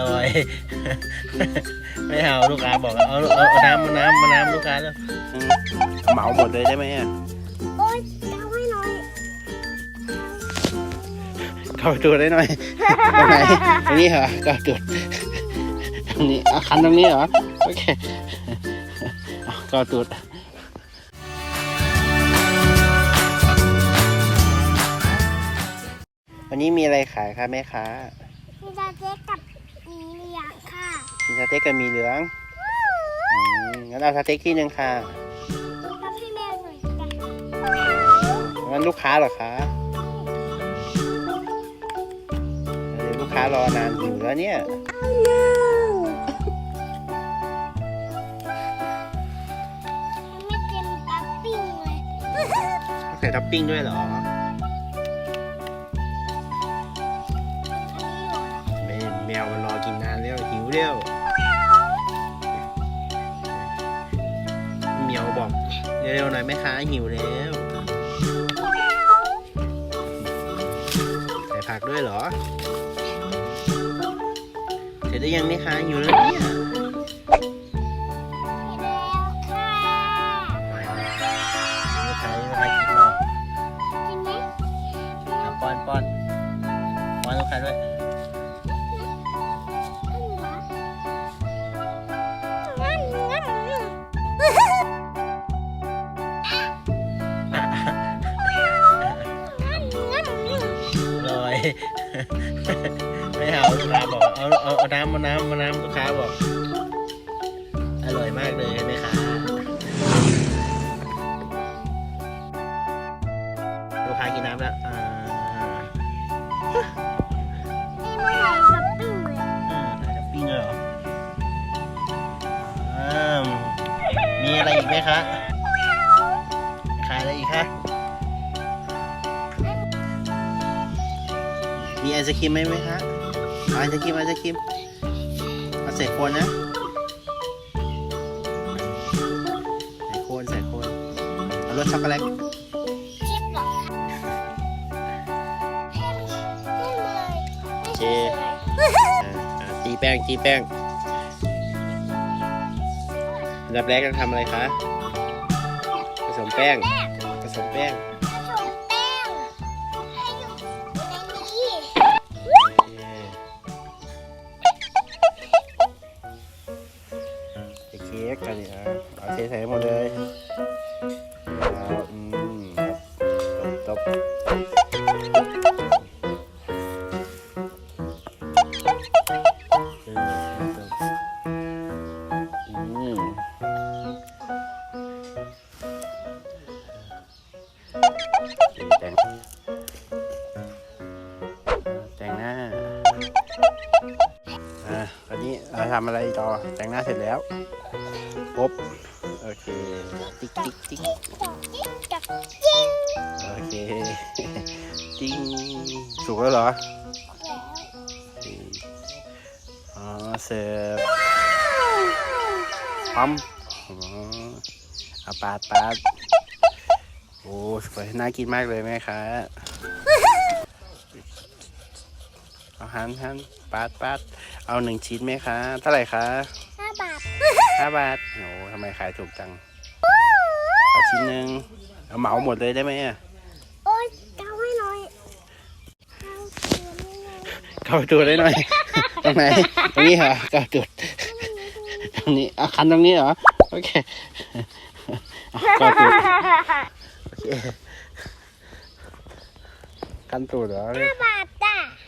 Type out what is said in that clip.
ลอย ไม่เอาลูกค้าบอกเอาเอาน้ำมาน้ำมาน้ำลูกค้าแล้วเหมาหมดเลยได้ไหมอะโอ๊ยเอาให้หน่อยเข้าตูดได้หน่อยตรงไหนตรงนี้เหรอเข้าตูดตรงนี้อาคันตรงนี้เหรอโอเคเข้าตูด วันนี้มีอะไรขายคะแม่ค้ามีตาเจ๊กับมีเหลียงค่ะมีสเต็กกับมีเหลืองอืมงั้นเอาสเต็กที่หนึ่งค่ะรับให้แม่หน่อยจ้ะงั้นลูกค้าเหรอคะเดี๋ยวลูกค้ารอนานหิวแล้วเนี่ย ไม่เต็มตับปิ้งเลย ใส่ท็อปปิ้งด้วยเหรอ ม่แมวมันรอกินนานแล้วหิวเร็วเหมียวบอกเร็วๆหน่อยแม่ค้าหิวแล้วใส่ผักด้วยเหรอเสร็จได้ยังแม่ค้าหิวแล้วเนี่ยมีแล้วค่ะลูกค้าลูกค้ากินหรอกินไหมอะป้อนป้อนป้อนลูกค้าด้วย ไม่เอาลูกค้าบอกเอาเอาเอาน้ำมาน้ำมาน้ำลูกค้าบอก อร่อยมากเลยไหมคะลูกค้ากินน้ำแล้วอ่านี่ไม่ไหวกับปิ้งเลยอ่าจะปิ้งเลยเหรออ่ามีอะไรอีกไหมคะขายอะไรอีกคะ มีไอศครีมไหมไหมคะไอศครีมไอศครีมเอาใส่โคนนะใส่โคนใส่โคนเอารสช็อกโกแลตชิปเหรอเท่มเท่มเลยไม่ใช่สวยอ่าอ่าตีแป้งตีแป้งอันดับแรกต้องทำอะไรคะผสมแป้งผสมแป้ง ค ทำอะไรต่อแต่งหน้าเสร็จแล้วปุ๊บโอเคติ๊กติ๊กติ๊กจิกกับจิ้งโอเคติ๊งสุกแล้วเหรออ๋อเสิร์ฟพร้อมอ๋อเอาปาดปาดโอ้สวยน่ากินมากเลยแม่ค้า หันหันปาดปาดเอาหนึ่งชิ้นไหมคะเท่าไหร่คะห้าบาทห้าบาทโอ้ทำไมขายถูกจังเอาชิ้นหนึ่งเอาเหมาหมดเลยได้ไหมอะโอ๊ยเอาให้หน่อยเอาตัวนี้หน่อยเข้าไปตัวได้หน่อยตรงไหนตรงนี้เหรอเข้าจุดตรงนี้อะคันตรงนี้เหรอโอเคอะเข้าจุดโอเคคันตูดเหรอห้าบาท